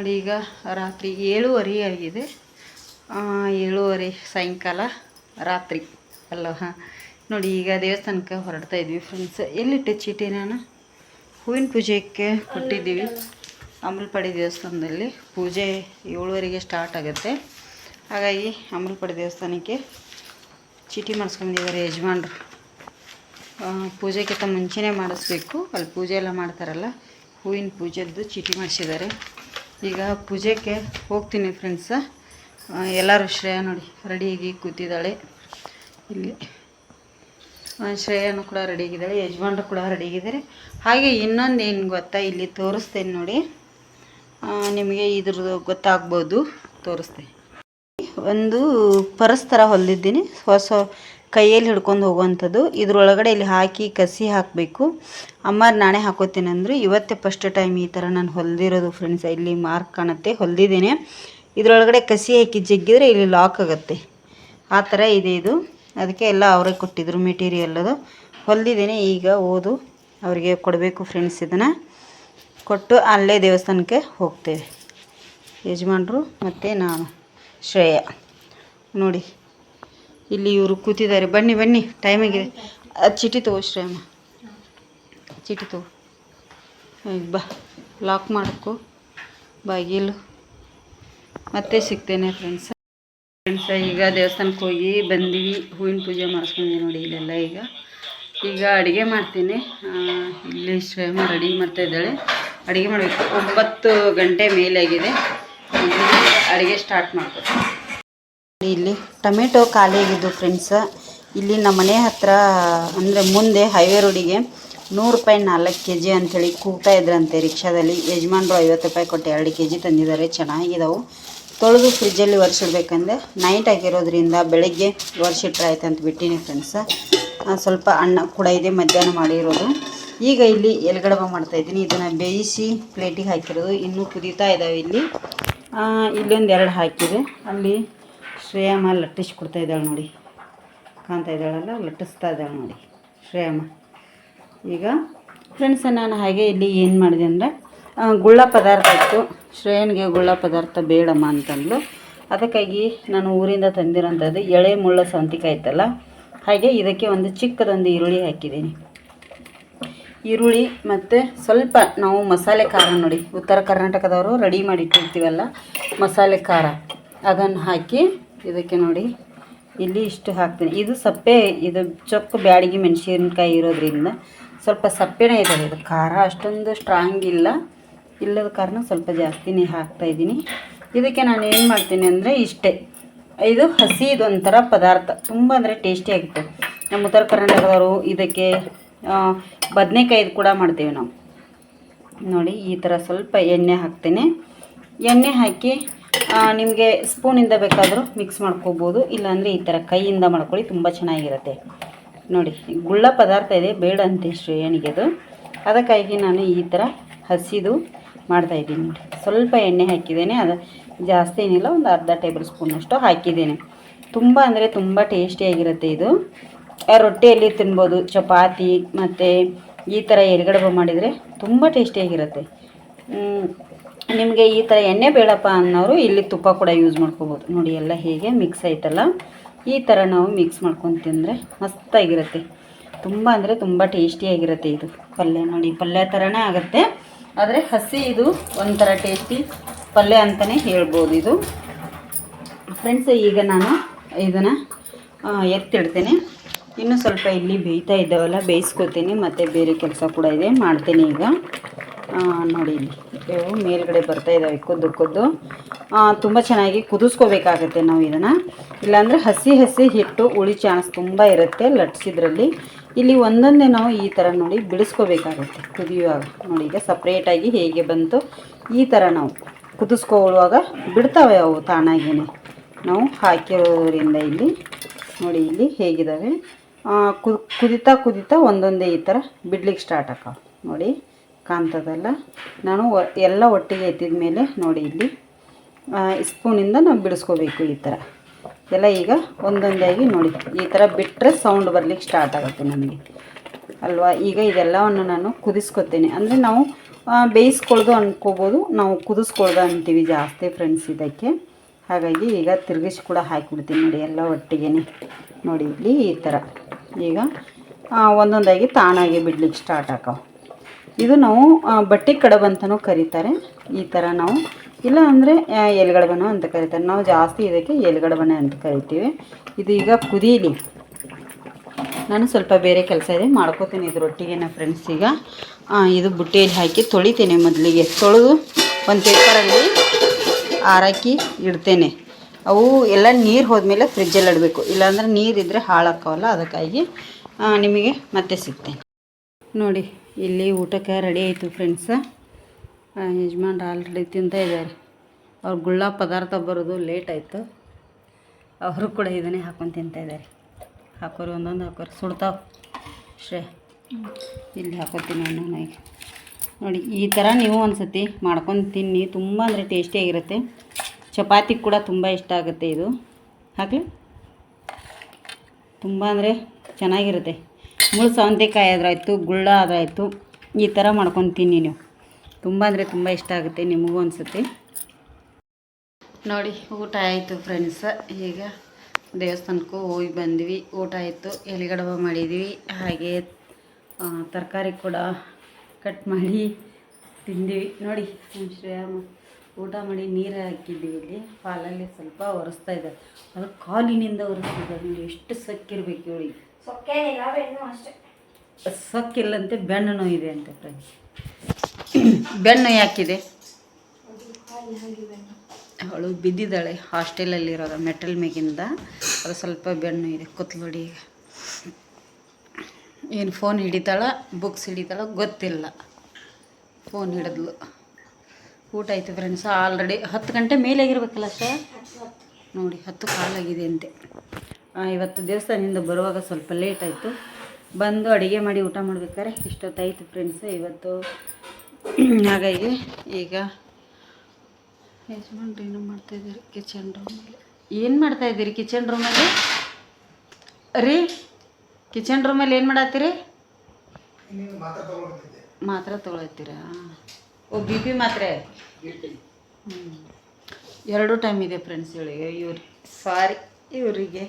ನೋಡಿ, ಈಗ ರಾತ್ರಿ ಏಳುವರೆ ಆಗಿದೆ. ಏಳುವರೆ ಸಾಯಂಕಾಲ ರಾತ್ರಿ ಅಲ್ಲೋ, ಹಾಂ. ನೋಡಿ, ಈಗ ದೇವಸ್ಥಾನಕ್ಕೆ ಹೊರಡ್ತಾ ಇದ್ವಿ ಫ್ರೆಂಡ್ಸ್ ಎಲ್ಲಿಟ್ಟೆ ಚೀಟಿ ನಾನು? ಹೂವಿನ ಪೂಜೆಗೆ ಕೊಟ್ಟಿದ್ದೀವಿ. ಅಮಲ್ಪಾಡಿ ದೇವಸ್ಥಾನದಲ್ಲಿ ಪೂಜೆ ಏಳುವರೆಗೆ ಸ್ಟಾರ್ಟ್ ಆಗುತ್ತೆ. ಹಾಗಾಗಿ ಅಮಲ್ಪಾಡಿ ದೇವಸ್ಥಾನಕ್ಕೆ ಚೀಟಿ ಮಾಡಿಸ್ಕೊಂಡಿದ್ದಾರೆ ಯಜಮಾನ್ರು. ಪೂಜೆಗಿಂತ ಮುಂಚೆನೇ ಮಾಡಿಸ್ಬೇಕು. ಅಲ್ಲಿ ಪೂಜೆ ಎಲ್ಲ ಮಾಡ್ತಾರಲ್ಲ, ಹೂವಿನ ಪೂಜೆದ್ದು ಚೀಟಿ ಮಾಡಿಸಿದ್ದಾರೆ. ಈಗ ಪೂಜೆಗೆ ಹೋಗ್ತೀನಿ ಫ್ರೆಂಡ್ಸ ಎಲ್ಲರೂ ಶ್ರೇಯ ನೋಡಿ ರೆಡಿಯಾಗಿ ಕೂತಿದ್ದಾಳೆ. ಇಲ್ಲಿ. ಶ್ರೇಯನು ಕೂಡ ರೆಡಿಯಾಗಿದ್ದಾಳೆ ಯಜಮಾನ್ರು ಕೂಡ ರೆಡಿಯಾಗಿದ್ದಾರೆ ಹಾಗೆ ಇನ್ನೊಂದು ಏನು ಗೊತ್ತಾ, ಇಲ್ಲಿ ತೋರಿಸ್ತೇನೆ ನೋಡಿ. ನಿಮಗೆ ಇದ್ರದ್ದು ಗೊತ್ತಾಗ್ಬೋದು. ತೋರಿಸ್ತೇನೆ. ಒಂದು ಪರಸ್ತರ ಹೊಲಿದ್ದೀನಿ ಹೊಸ ಕೈಯಲ್ಲಿ ಹಿಡ್ಕೊಂಡು ಹೋಗುವಂಥದ್ದು. ಇದ್ರೊಳಗಡೆ ಇಲ್ಲಿ ಹಾಕಿ, ಕಸಿ ಹಾಕಬೇಕು. ಅಮ್ಮಾರು ನಾನೇ ಹಾಕೋತೀನಿ ಅಂದರು, ಇವತ್ತೇ ಫಸ್ಟ್ ಟೈಮ್ ಈ ಥರ ನಾನು ಹೊಲ್ದಿರೋದು ಫ್ರೆಂಡ್ಸ್ ಇಲ್ಲಿ ಮಾರ್ಕ್ ಕಾಣುತ್ತೆ, ಹೊಲಿದಿದ್ದೇನೆ. ಇದರೊಳಗಡೆ ಕಸಿ ಹಾಕಿ ಜಗ್ಗಿದ್ರೆ ಇಲ್ಲಿ ಲಾಕ್ ಆಗುತ್ತೆ. ಆ ಥರ ಇದೆ ಇದು. ಅದಕ್ಕೆ ಎಲ್ಲ ಅವರೇ ಕೊಟ್ಟಿದ್ರು ಮೆಟೀರಿಯಲ್ ಅದು. ಹೊಲ್ದಿದ್ದೇನೆ, ಈಗ ಓದು. ಅವರಿಗೆ ಕೊಡಬೇಕು ಫ್ರೆಂಡ್ಸ್ ಇದನ್ನು. ಕೊಟ್ಟು ಅಲ್ಲೇ ದೇವಸ್ಥಾನಕ್ಕೆ ಹೋಗ್ತೇವೆ. ಯಜಮಾನ್ರು ಮತ್ತು ನಾನು, ಶ್ರೇಯ. ನೋಡಿ. ಇಲ್ಲಿ ಇವರು ಕೂತಿದ್ದಾರೆ. ಬನ್ನಿ ಬನ್ನಿ. ಟೈಮ್ ಆಗಿದೆ. ಅದು ಚೀಟಿ ತಗೋ ಶ್ರೇಮ. ಚೀಟಿ ತಗೋ. ಬಾ. ಲಾಕ್ ಮಾಡಕ್ಕೂ ಬಾಗಿಲು ಮತ್ತೆ ಸಿಗ್ತೇನೆ ಫ್ರೆಂಡ್ಸ್ ಫ್ರೆಂಡ್ಸ ಈಗ ದೇವಸ್ಥಾನಕ್ಕೆ ಹೋಗಿ ಬಂದ್ವಿ. ಹೂವಿನ ಪೂಜೆ ಮಾಡಿಸ್ಕೊಂಡ್ವಿ ನೋಡಿ ಇಲ್ಲೆಲ್ಲ ಈಗ. ಈಗ ಅಡುಗೆ ಮಾಡ್ತೀನಿ. ಇಲ್ಲಿ ಶ್ರೇಯಮ್ಮ ರೆಡಿ ಮಾಡ್ತಾ ಇದ್ದಾಳೆ. ಅಡುಗೆ ಮಾಡಬೇಕು. ಒಂಬತ್ತು ಗಂಟೆ ಮೇಲಾಗಿದೆ. ಅಡುಗೆ ಸ್ಟಾರ್ಟ್ ಮಾಡ್ಬೇಕು. ಇಲ್ಲಿ ಟೊಮೆಟೊ ಖಾಲಿ ಆಗಿದ್ದು ಫ್ರೆಂಡ್ಸ್ ಇಲ್ಲಿ ನಮ್ಮ ಮನೆ ಹತ್ರ, ಅಂದರೆ ಮುಂದೆ ಹೈವೇ ರೋಡಿಗೆ ನೂರು ರೂಪಾಯಿ ನಾಲ್ಕು ಕೆ ಜಿ ಅಂಥೇಳಿ ಕೂಗ್ತಾ ಇದ್ರಂತೆ ರಿಕ್ಷಾದಲ್ಲಿ. ಯಜಮಾನ್ರು ಐವತ್ತು ರೂಪಾಯಿ ಕೊಟ್ಟು ಎರಡು ಕೆ ಜಿ ತಂದಿದ್ದಾರೆ. ಚೆನ್ನಾಗಿದ್ದಾವೆ ತೊಳೆದು ಫ್ರಿಜ್ಜಲ್ಲಿ ಒರೆಸಿಡ್ಬೇಕಂದ್ರೆ ನೈಟ್ ಆಗಿರೋದ್ರಿಂದ ಬೆಳಗ್ಗೆ ಒರೆಸಿಟ್ರೆ ಆಯ್ತು ಅಂತ ಬಿಟ್ಟಿನಿ ಫ್ರೆಂಡ್ಸ್ ಸ್ವಲ್ಪ ಅನ್ನ ಕೂಡ ಇದೆ, ಮಧ್ಯಾಹ್ನ ಮಾಡಿರೋದು. ಈಗ ಇಲ್ಲಿ ಎಲ್ಗಡಬ ಮಾಡ್ತಾಯಿದ್ದೀನಿ ಇದನ್ನು ಬೇಯಿಸಿ ಪ್ಲೇಟಿಗೆ ಹಾಕಿರೋದು. ಇನ್ನೂ ಕುದೀತಾ ಇದ್ದಾವೆ ಇಲ್ಲಿ. ಇಲ್ಲೊಂದು ಎರಡು ಹಾಕಿದೆ. ಅಲ್ಲಿ ಶ್ರೇಯಮ್ಮ ಲಟ್ಟಿಸಿ ಕೊಡ್ತಾ ಇದ್ದಾಳೆ ನೋಡಿ. ಕಾಣ್ತಾ ಇದ್ದಾಳಲ್ಲ, ಲಟ್ಟಿಸ್ತಾ ಇದ್ದಾಳೆ ನೋಡಿ ಶ್ರೇಯಮ್ಮ. ಈಗ ಫ್ರೆಂಡ್ಸ್ ನಾನು ಹಾಗೆ ಇಲ್ಲಿ ಏನು ಮಾಡಿದೆ ಅಂದರೆ ಗುಳ್ಳ ಪದಾರ್ಥ ಇತ್ತು. ಶ್ರೇಯನ್ಗೆ ಗುಳ್ಳ ಪದಾರ್ಥ ಬೇಡಮ್ಮ ಅಂತಂದ್ಲು. ಅದಕ್ಕಾಗಿ ನಾನು ಊರಿಂದ ತಂದಿರೋಂಥದ್ದು ಎಳೆ ಮುಳ್ಳ ಸೌಂತಿಕಾಯಿ ಇತ್ತಲ್ಲ, ಹಾಗೆ ಇದಕ್ಕೆ ಒಂದು ಚಿಕ್ಕದೊಂದು ಈರುಳ್ಳಿ ಹಾಕಿದ್ದೀನಿ. ಈರುಳ್ಳಿ ಮತ್ತು ಸ್ವಲ್ಪ ನಾವು ಮಸಾಲೆ ಖಾರ ನೋಡಿ, ಉತ್ತರ ಕರ್ನಾಟಕದವರು ರೆಡಿ ಮಾಡಿ ಇಟ್ಟಿರ್ತೀವಲ್ಲ ಮಸಾಲೆ ಖಾರ, ಅದನ್ನು ಹಾಕಿ ಇದಕ್ಕೆ ನೋಡಿ. ಇಲ್ಲಿ ಇಷ್ಟು ಹಾಕ್ತೀನಿ. ಇದು ಸಪ್ಪೆ, ಇದು ಚೊಕ್ಕ ಬ್ಯಾಡಗಿ ಮೆಣಸಿನ್ಕಾಯಿ ಇರೋದ್ರಿಂದ ಸ್ವಲ್ಪ ಸಪ್ಪೆನೇ ಇದೆ ಇದು ಖಾರ ಅಷ್ಟೊಂದು ಸ್ಟ್ರಾಂಗ್ ಇಲ್ಲ. ಇಲ್ಲದ ಕಾರಣ ಸ್ವಲ್ಪ ಜಾಸ್ತಿನೇ ಹಾಕ್ತಾಯಿದ್ದೀನಿ ಇದಕ್ಕೆ ನಾನು ಏನು ಮಾಡ್ತೀನಿ ಅಂದರೆ ಇಷ್ಟೇ. ಇದು ಹಸಿ ಇದೊಂಥರ ಪದಾರ್ಥ. ತುಂಬ ಅಂದರೆ ಟೇಸ್ಟಿಯಾಗಿತ್ತು ನಮ್ಮ ಉತ್ತರ ಕರ್ನಾಟಕದವರು ಇದಕ್ಕೆ ಬದನೆಕಾಯಿದು ಕೂಡ ಮಾಡ್ತೀವಿ ನಾವು. ನೋಡಿ, ಈ ಥರ ಸ್ವಲ್ಪ ಎಣ್ಣೆ ಹಾಕ್ತೇನೆ. ಎಣ್ಣೆ ಹಾಕಿ ನಿಮಗೆ ಸ್ಪೂನಿಂದ ಬೇಕಾದರೂ ಮಿಕ್ಸ್ ಮಾಡ್ಕೋಬೋದು. ಇಲ್ಲಾಂದರೆ ಈ ಥರ ಕೈಯಿಂದ ಮಾಡ್ಕೊಳ್ಳಿ, ತುಂಬ ಚೆನ್ನಾಗಿರುತ್ತೆ. ನೋಡಿ, ಗುಳ್ಳ ಪದಾರ್ಥ ಇದೆ, ಬೇಡ ಅಂತೆ ಶ್ರೇಯಣಿಗೆ ಅದು. ಅದಕ್ಕಾಗಿ ನಾನು ಈ ಥರ ಹಸಿದು ಮಾಡ್ತಾಯಿದ್ದೀನಿ ನೋಡಿ ಸ್ವಲ್ಪ ಎಣ್ಣೆ ಹಾಕಿದ್ದೇನೆ, ಅದು ಜಾಸ್ತಿ ಏನಿಲ್ಲ, ಒಂದು ಅರ್ಧ ಟೇಬಲ್ ಸ್ಪೂನಷ್ಟು ಹಾಕಿದ್ದೇನೆ. ತುಂಬ ಅಂದರೆ ತುಂಬ ಟೇಸ್ಟಿಯಾಗಿರುತ್ತೆ ಇದು. ರೊಟ್ಟಿಯಲ್ಲಿ ತಿನ್ಬೋದು, ಚಪಾತಿ, ಮತ್ತು ಈ ಥರ ಎರ್ಗಡಬ ಮಾಡಿದರೆ ತುಂಬ ಟೇಸ್ಟಿಯಾಗಿರುತ್ತೆ ನಿಮಗೆ ಈ ಥರ ಎಣ್ಣೆ ಬೇಡಪ್ಪ ಅನ್ನೋರು ಇಲ್ಲಿ ತುಪ್ಪ ಕೂಡ ಯೂಸ್ ಮಾಡ್ಕೋಬೋದು. ನೋಡಿ ಎಲ್ಲ ಹೇಗೆ ಮಿಕ್ಸ್ ಆಯ್ತಲ್ಲ ಈ ಥರ ನಾವು ಮಿಕ್ಸ್ ಮಾಡ್ಕೊಂಡು ತಿಂದರೆ ಮಸ್ತಾಗಿರುತ್ತೆ. ತುಂಬ ಅಂದರೆ ತುಂಬ ಟೇಸ್ಟಿಯಾಗಿರುತ್ತೆ ಇದು. ಪಲ್ಯ ನೋಡಿ, ಪಲ್ಯ ಥರನೇ ಆಗುತ್ತೆ. ಆದರೆ ಹಸಿ ಇದು ಒಂಥರ ಟೇಸ್ಟಿ ಪಲ್ಯ ಅಂತಲೇ ಹೇಳ್ಬೋದು ಇದು. ಫ್ರೆಂಡ್ಸ್ ಈಗ ನಾನು ಇದನ್ನು ಎತ್ತಿಡ್ತೇನೆ. ಇನ್ನೂ ಸ್ವಲ್ಪ ಇಲ್ಲಿ ಬೇಯ್ತಾ ಇದ್ದಾವಲ್ಲ ಬೇಯಿಸ್ಕೋತೀನಿ ಮತ್ತು ಬೇರೆ ಕೆಲಸ ಕೂಡ ಇದೆ, ಮಾಡ್ತೀನಿ ಈಗ. ನೋಡಿ, ಇವು ಮೇಲ್ಗಡೆ ಬರ್ತಾ ಇದ್ದಾವೆ ಕುದ್ದು ಕುದ್ದು. ತುಂಬ ಚೆನ್ನಾಗಿ ಕುದಿಸ್ಕೋಬೇಕಾಗತ್ತೆ ನಾವು ಇದನ್ನು. ಇಲ್ಲಾಂದರೆ ಹಸಿ ಹಸಿ ಹಿಟ್ಟು ಉಳಿ ಚಾನ್ಸ್ ತುಂಬ ಇರುತ್ತೆ ಲಟ್ಸಿದ್ರಲ್ಲಿ. ಇಲ್ಲಿ ಒಂದೊಂದೇ ನಾವು ಈ ಥರ ನೋಡಿ ಬಿಡಿಸ್ಕೋಬೇಕಾಗುತ್ತೆ ಕುದಿಯುವಾಗ. ನೋಡಿ, ಈಗ ಸಪ್ರೇಟಾಗಿ ಹೇಗೆ ಬಂತು, ಈ ಥರ ನಾವು ಕುದಿಸ್ಕೊಳ್ಳುವಾಗ ಬಿಡ್ತಾವೆ ಅವು ತಾನಾಗೇನೆ. ನಾವು ಹಾಕಿರೋದ್ರಿಂದ ಇಲ್ಲಿ, ನೋಡಿ ಇಲ್ಲಿ ಹೇಗಿದ್ದಾವೆ ಕುದಿತಾ ಕುದಿತಾ ಒಂದೊಂದೇ ಈ ಥರ ಬಿಡ್ಲಿಕ್ಕೆ ಸ್ಟಾರ್ಟ್ ಆಕಾವೆ ನೋಡಿ. ಕಾಣ್ತದಲ್ಲ ನಾನು ಎಲ್ಲ ಒಟ್ಟಿಗೆ ಎತ್ತಿದ ಮೇಲೆ ನೋಡಿ ಇಲ್ಲಿ ಸ್ಪೂನಿಂದ ನಾವು ಬಿಡಿಸ್ಕೋಬೇಕು ಈ ಥರ ಎಲ್ಲ ಈಗ ಒಂದೊಂದಾಗಿ ನೋಡಿ, ಈ ಥರ ಬಿಟ್ಟರೆ ಸೌಂಡ್ ಬರ್ಲಿಕ್ಕೆ ಸ್ಟಾರ್ಟ್ ಆಗುತ್ತೆ ನಮಗೆ. ಅಲ್ವಾ? ಈಗ ಇದೆಲ್ಲವನ್ನು ನಾನು ಕುದಿಸ್ಕೊತೇನೆ. ಅಂದರೆ ನಾವು ಬೇಯಿಸ್ಕೊಳ್ದು ಅಂದ್ಕೋಬೋದು ನಾವು ಕುದಿಸ್ಕೊಳ್ದು ಅಂತೀವಿ ಜಾಸ್ತಿ ಫ್ರೆಂಡ್ಸ್ ಇದಕ್ಕೆ. ಹಾಗಾಗಿ ಈಗ ತಿರುಗಿಸಿ ಕೂಡ ಹಾಕಿಬಿಡ್ತೀನಿ ನೋಡಿ, ಎಲ್ಲ ಒಟ್ಟಿಗೆ ನೋಡಿ ಇಲ್ಲಿ ಈ ಥರ ಈಗ ಒಂದೊಂದಾಗಿ ತಾನಾಗಿ ಬಿಡ್ಲಿಕ್ಕೆ ಸ್ಟಾರ್ಟ್ ಆಕಾವ. ಇದು ನಾವು ಬಟ್ಟೆ ಕಡಬು ಅಂತಲೂ ಕರೀತಾರೆ. ಈ ಥರ ನಾವು. ಇಲ್ಲ ಅಂದರೆ ಎಲ್ಗಡಬನ ಅಂತ ಕರೀತಾರೆ. ನಾವು ಜಾಸ್ತಿ ಇದಕ್ಕೆ ಎಲೆಗಡಬನೆ ಅಂತ ಕರಿತೀವಿ. ಇದು ಈಗ ಕುದೀಲಿ. ನಾನು ಸ್ವಲ್ಪ ಬೇರೆ ಕೆಲಸ ಇದೆ, ಮಾಡ್ಕೋತೀನಿ ಇದ್ರೊಟ್ಟಿಗೆ ಫ್ರೆಂಡ್ಸ್ ಈಗ. ಇದು ಬುಟ್ಟಿಯಲ್ಲಿ ಹಾಕಿ ತೊಳಿತೇನೆ ಮೊದಲಿಗೆ. ತೊಳೆದು ಒಂದು ಪೇಪರಲ್ಲಿ ಆರಾಕಿ ಇಡ್ತೇನೆ. ಅವು ಎಲ್ಲ ನೀರು ಹೋದ್ಮೇಲೆ ಫ್ರಿಜ್ಜಲ್ಲಿ ಇಡಬೇಕು ಇಲ್ಲಾಂದ್ರೆ ನೀರಿದ್ದರೆ ಹಾಳಾಕ್ಕವಲ್ಲ ಅದಕ್ಕಾಗಿ ನಿಮಗೆ ಮತ್ತೆ ಸಿಗ್ತೇನೆ. ನೋಡಿ, ಇಲ್ಲಿ ಊಟಕ್ಕೆ ರೆಡಿ ಆಯಿತು ಫ್ರೆಂಡ್ಸ ಯಜಮಾನ್ರು ಆಲ್ರೆಡಿ ತಿಂತಾ ಇದ್ದಾರೆ. ಅವ್ರು ಗುಳ್ಳ ಪದಾರ್ಥ ಬರೋದು ಲೇಟ್ ಆಯಿತು. ಅವರು ಕೂಡ ಇದನ್ನೇ ಹಾಕೊಂಡು ತಿಂತಾ ಇದ್ದಾರೆ. ಹಾಕೋರು ಒಂದೊಂದು ಹಾಕೋರು. ಸುಡ್ತಾವ. ಶ್ರೇ ಇಲ್ಲಿ ಹಾಕೋತೀನಿ ನಾನು ನೋಡಿ, ಈ ಥರ ನೀವು ಒಂದು ಸತಿ ಮಾಡ್ಕೊಂಡು ತಿನ್ನಿ. ತುಂಬ ಅಂದರೆ ಟೇಸ್ಟಿಯಾಗಿರುತ್ತೆ ಚಪಾತಿ ಕೂಡ ತುಂಬ ಇಷ್ಟ ಆಗುತ್ತೆ ಇದು. ಹಾಕಲಿ? ತುಂಬ ಅಂದರೆ ಚೆನ್ನಾಗಿರುತ್ತೆ. ಮುಳ್ಳು ಸೌಂತೆಕಾಯಿ ಆದ್ರಾಯ್ತು ಗುಳ್ಳ ಆದ್ರಾಯ್ತು ಈ ಥರ ಮಾಡ್ಕೊಂಡು ತಿನ್ನಿ ನೀವು. ತುಂಬ ಅಂದರೆ ತುಂಬ ಇಷ್ಟ ಆಗುತ್ತೆ ನಿಮಗೂ ಅನಿಸುತ್ತೆ. ನೋಡಿ, ಊಟ ಆಯಿತು ಫ್ರೆಂಡ್ಸ್ ಈಗ ದೇವಸ್ಥಾನಕ್ಕೂ ಹೋಗಿ ಬಂದ್ವಿ. ಊಟ ಆಯಿತು ಎಲೆಗಡಬ ಮಾಡಿದ್ವಿ. ಹಾಗೆ ತರಕಾರಿ ಕೂಡ ಕಟ್ ಮಾಡಿ ತಿಂದ್ವಿ. ನೋಡಿ ನಮ್ಮ ಶ್ರೇಯಮ್ಮ, ಊಟ ಮಾಡಿ ನೀರು ಹಾಕಿದ್ದೀವಿ ಇಲ್ಲಿ. ಹಾಲಲ್ಲಿ ಸ್ವಲ್ಪ ಒರೆಸ್ತಾ ಇದ್ದಾರೆ. ಅದು ಕಾಲಿನಿಂದ ಒರೆಸ್ತಿದ್ದಾರೆ. ನೋಡಿ ಎಷ್ಟು ಸಕ್ಕಿರ್ಬೇಕು ಇವಳಿಗೆ ಸೊಕ್ಕೇನಿಲ್ಲ ಬೆನ್ನು ಅಷ್ಟೇ. ಸೊಕ್ಕಿಲ್ಲಂತೆ ಬೆನ್ನು ಅಂತೆ ಫ್ರೆಂಡ್ಸ್. ಬೆನ್ನು ಯಾಕಿದೆ? ಅವಳು ಬಿದ್ದಿದ್ದಾಳೆ ಹಾಸ್ಟೆಲಲ್ಲಿರೋದು, ಮೆಟಲ್ ಮೇಗಿಂದ. ಅದು ಸ್ವಲ್ಪ ಬೆನ್ನು ಇದೆ ಕುತ್ಲೊಡಿ ಈಗ. ಏನು ಫೋನ್ ಹಿಡಿತಾಳ, ಬುಕ್ಸ್ ಹಿಡಿತಾಳ ಗೊತ್ತಿಲ್ಲ. ಫೋನ್ ಹಿಡಿದ್ಲು. ಊಟ ಆಯ್ತು ಫ್ರೆಂಡ್ಸ್, ಆಲ್ರೆಡಿ ಹತ್ತು ಗಂಟೆ ಮೇಲೆ ಆಗಿರ್ಬೇಕಲ್ಲ ಸರ್ ನೋಡಿ, ಹತ್ತು ಕಾಲಾಗಿದೆ ಅಂತೆ. ಇವತ್ತು ದೇವಸ್ಥಾನದಿಂದ ಬರುವಾಗ ಸ್ವಲ್ಪ ಲೇಟ್ ಆಯಿತು. ಬಂದು ಅಡುಗೆ ಮಾಡಿ ಊಟ ಮಾಡ್ಬೇಕಾದ್ರೆ ಇಷ್ಟೊತ್ತಾಯಿತು ಫ್ರೆಂಡ್ಸ್ ಇವತ್ತು ಹಾಗಾಗಿ ಈಗ ಯಜಮಾನ್ರು ಏನೋ ಮಾಡ್ತಾಯಿದ್ದೀರಿ ಕಿಚನ್ ರೂಮಲ್ಲಿ ಏನು ಮಾಡ್ತಾಯಿದ್ದೀರಿ ಕಿಚನ್ ರೂಮಲ್ಲಿ ರೀ ಕಿಚನ್ ರೂಮಲ್ಲಿ ಏನು ಮಾಡತ್ತೀರಿ? ಮಾತ್ರ ತೊಗೊಳತ್ತೀರಾ? ಓ ಬಿ ಪಿ ಮಾತ್ರೆ? ಹ್ಞೂ ಎರಡು ಟೈಮ್ ಇದೆ ಫ್ರೆಂಡ್ಸ್ ಇವಳಿಗೆ ಇವ್ರು ಸಾರಿ ಇವರಿಗೆ.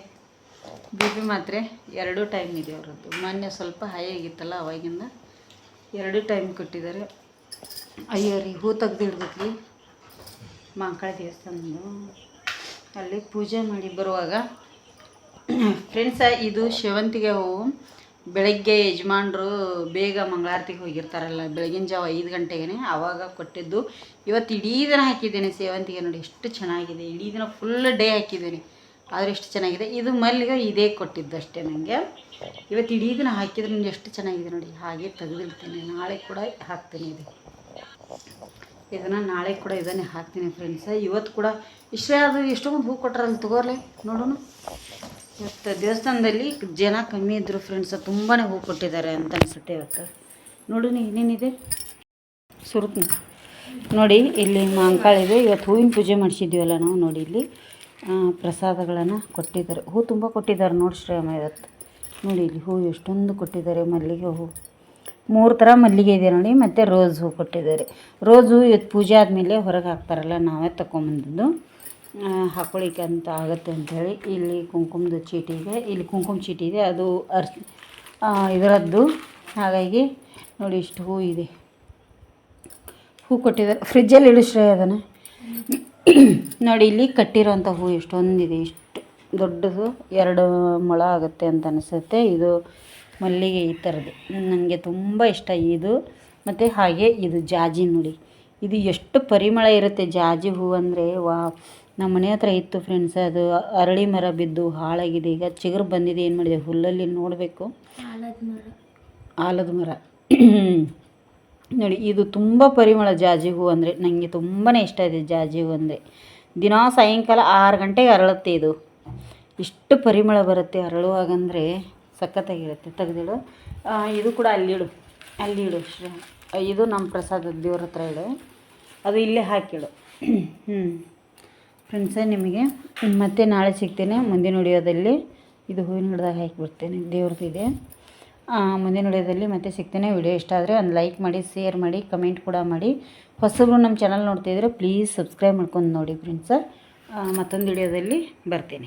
ಬಿ ಮಾತ್ರೆ ಎರಡು ಟೈಮ್ ಇದೆ ಅವರದ್ದು. ಮೊನ್ನೆ ಸ್ವಲ್ಪ ಹೈ ಆಗಿತ್ತಲ್ಲ, ಅವಾಗಿಂದ ಎರಡು ಟೈಮ್ ಕೊಟ್ಟಿದ್ದಾರೆ. ಅಯ್ಯೋ ರೀ, ಹೂ ತೆಗ್ದಿಡ್ಬೇಕ್ರಿ. ಮಾಂಕಳ ದೇವಸ್ಥಾನದ್ದು. ಅಲ್ಲಿ ಪೂಜೆ ಮಾಡಿ ಬರುವಾಗ ಫ್ರೆಂಡ್ಸ ಇದು ಸೇವಂತಿಗೆ ಹೂವು ಬೆಳಗ್ಗೆ ಯಜಮಾನ್ರು ಬೇಗ ಮಂಗಳಾರತಿಗೆ ಹೋಗಿರ್ತಾರಲ್ಲ, ಬೆಳಗಿನ ಜಾವ ಐದು ಗಂಟೆಗೆ ಆವಾಗ ಕೊಟ್ಟಿದ್ದು. ಇವತ್ತು ಇಡೀ ದಿನ ಹಾಕಿದ್ದೇನೆ ಸೇವಂತಿಗೆ ನೋಡಿ, ಎಷ್ಟು ಚೆನ್ನಾಗಿದೆ. ಇಡೀ ದಿನ ಫುಲ್ ಡೇ ಹಾಕಿದ್ದೇನೆ. ಆದರೆ ಎಷ್ಟು ಚೆನ್ನಾಗಿದೆ. ಇದು ಮಲ್ಲಿಗೆ ಇದೇ ಕೊಟ್ಟಿದ್ದು ಅಷ್ಟೇ ನನಗೆ ಇವತ್ತು ಇಡೀ ದಿನ ಹಾಕಿದ್ರೆ ನಿಮ್ಗೆ ಎಷ್ಟು ಚೆನ್ನಾಗಿದೆ ನೋಡಿ. ಹಾಗೆ ತೆಗೆದಿಡ್ತೀನಿ. ನಾಳೆ ಕೂಡ ಹಾಕ್ತೀನಿ ಇದು. ಇದನ್ನು ನಾಳೆ ಕೂಡ ಇದನ್ನೇ ಹಾಕ್ತೀನಿ ಫ್ರೆಂಡ್ಸ ಇವತ್ತು ಕೂಡ ಇಷ್ಟೇ ಅದು ಎಷ್ಟೊಂದು ಹೂ ಕೊಟ್ರಲ್ಲ ತಗೋರ್ಲೆ. ನೋಡೋಣ. ಇವತ್ತು ದೇವಸ್ಥಾನದಲ್ಲಿ ಜನ ಕಮ್ಮಿ ಇದ್ದರು ಫ್ರೆಂಡ್ಸ ತುಂಬಾ ಹೂ ಕೊಟ್ಟಿದ್ದಾರೆ ಅಂತ ಅನಿಸುತ್ತೆ ಇವತ್ತು. ನೋಡೋಣ ಏನೇನಿದೆ. ಸುರುತ್ನ. ನೋಡಿ, ಇಲ್ಲಿ ಮಾಂಕಾಳಿದೆ. ಇವತ್ತು ಹೂವಿನ ಪೂಜೆ ಮಾಡಿಸಿದ್ದೀವಲ್ಲ ನಾವು ನೋಡಿ ಇಲ್ಲಿ. ಪ್ರಸಾದಗಳನ್ನು ಕೊಟ್ಟಿದ್ದಾರೆ. ಹೂ ತುಂಬ ಕೊಟ್ಟಿದ್ದಾರೆ ನೋಡಿ ಶ್ರೇಯಮ್ಮ ಇವತ್ತು. ನೋಡಿ ಇಲ್ಲಿ ಹೂ ಎಷ್ಟೊಂದು ಕೊಟ್ಟಿದ್ದಾರೆ ಮಲ್ಲಿಗೆ ಹೂ. ಮೂರು ಥರ ಮಲ್ಲಿಗೆ ಇದೆ ನೋಡಿ, ಮತ್ತು ರೋಸ್ ಹೂ ಕೊಟ್ಟಿದ್ದಾರೆ. ರೋಸು ಇವತ್ತು ಪೂಜೆ ಆದಮೇಲೆ ಹೊರಗೆ ಹಾಕ್ತಾರಲ್ಲ, ನಾವೇ ತಗೊಂಬಂದಿದ್ದು ಹಾಕೊಳ್ಳಿಕ್ಕೆ ಅಂತ ಆಗುತ್ತೆ ಅಂಥೇಳಿ ಇಲ್ಲಿ ಕುಂಕುಮದ ಚೀಟಿ ಇದೆ. ಇಲ್ಲಿ ಕುಂಕುಮ ಚೀಟಿ ಇದೆ, ಅದು ಅರ್ಶ್ ಇದರದ್ದು. ಹಾಗಾಗಿ ನೋಡಿ ಇಷ್ಟು ಹೂ ಇದೆ. ಹೂ ಕೊಟ್ಟಿದ್ದಾರೆ. ಫ್ರಿಜ್ಜಲ್ಲಿ ಶ್ರೇಯ ಅದನ್ನು. ನೋಡಿ ಇಲ್ಲಿ ಕಟ್ಟಿರೋಂಥ ಹೂ ಎಷ್ಟೊಂದಿದೆ. ಇಷ್ಟು ದೊಡ್ಡದು ಎರಡು ಮೊಳ ಆಗುತ್ತೆ ಅಂತ ಅನಿಸುತ್ತೆ. ಇದು ಮಲ್ಲಿಗೆ ಈ ಥರದ್ದು ನನಗೆ ತುಂಬ ಇಷ್ಟ ಇದು. ಮತ್ತು ಹಾಗೆ ಇದು ಜಾಜಿ ನೋಡಿ. ಇದು ಎಷ್ಟು ಪರಿಮಳ ಇರುತ್ತೆ ಜಾಜಿ ಹೂ ಅಂದರೆ. ವಾ ನಮ್ಮ ಮನೆ ಹತ್ರ ಇತ್ತು ಫ್ರೆಂಡ್ಸ್ ಅದು ಅರಳಿ ಮರ ಬಿದ್ದು ಹಾಳಾಗಿದೆ. ಈಗ ಚಿಗುರು ಬಂದಿದೆ. ಏನು ಮಾಡಿದೆ? ಹುಲ್ಲಲ್ಲಿ ನೋಡಬೇಕು. ಆಲದ ಮರ. ಆಲದ ಮರ. ನೋಡಿ, ಇದು ತುಂಬ ಪರಿಮಳ ಜಾಜಿ ಹೂ ಅಂದರೆ ನನಗೆ ತುಂಬಾ ಇಷ್ಟ ಇದೆ ಜಾಜಿ ಹೂ ಅಂದರೆ. ದಿನಾ ಸಾಯಂಕಾಲ ಆರು ಗಂಟೆಗೆ ಅರಳುತ್ತೆ ಇದು. ಇಷ್ಟು ಪರಿಮಳ ಬರುತ್ತೆ ಅರಳುವಾಗಂದರೆ ಸಖತ್ತಾಗಿರುತ್ತೆ. ತೆಗೆದಿಡು. ಇದು ಕೂಡ ಅಲ್ಲಿಡು ಅಲ್ಲಿಡು ಇದು ನಮ್ಮ ಪ್ರಸಾದ ದೇವ್ರ ಹತ್ರ ಇಡು. ಅದು ಇಲ್ಲೇ ಹಾಕಿಡು. ಹ್ಞೂ ಫ್ರೆಂಡ್ಸೇ ನಿಮಗೆ ಮತ್ತೆ ನಾಳೆ ಸಿಗ್ತೇನೆ. ಮುಂದಿನ ವಿಡಿಯೋದಲ್ಲಿ ಇದು ಹೂವಿನ ಗಿಡದಾಗ ಹಾಕಿಬಿಡ್ತೇನೆ ದೇವ್ರದ್ದು ಇದೆ. ಮುಂದಿನ ವಿಡಿಯೋದಲ್ಲಿ ಮತ್ತೆ ಸಿಗ್ತೇನೆ. ವಿಡಿಯೋ ಇಷ್ಟ ಆದರೆ ಒಂದು ಲೈಕ್ ಮಾಡಿ, ಶೇರ್ ಮಾಡಿ, ಕಮೆಂಟ್ ಕೂಡ ಮಾಡಿ. ಹೊಸಬ್ರು ನಮ್ಮ ಚಾನಲ್ ನೋಡ್ತಿದ್ರೆ ಪ್ಲೀಸ್ ಸಬ್ಸ್ಕ್ರೈಬ್ ಮಾಡ್ಕೊಂಡು ನೋಡಿ ಫ್ರೆಂಡ್ಸ ಮತ್ತೊಂದು ವಿಡಿಯೋದಲ್ಲಿ ಬರ್ತೀನಿ.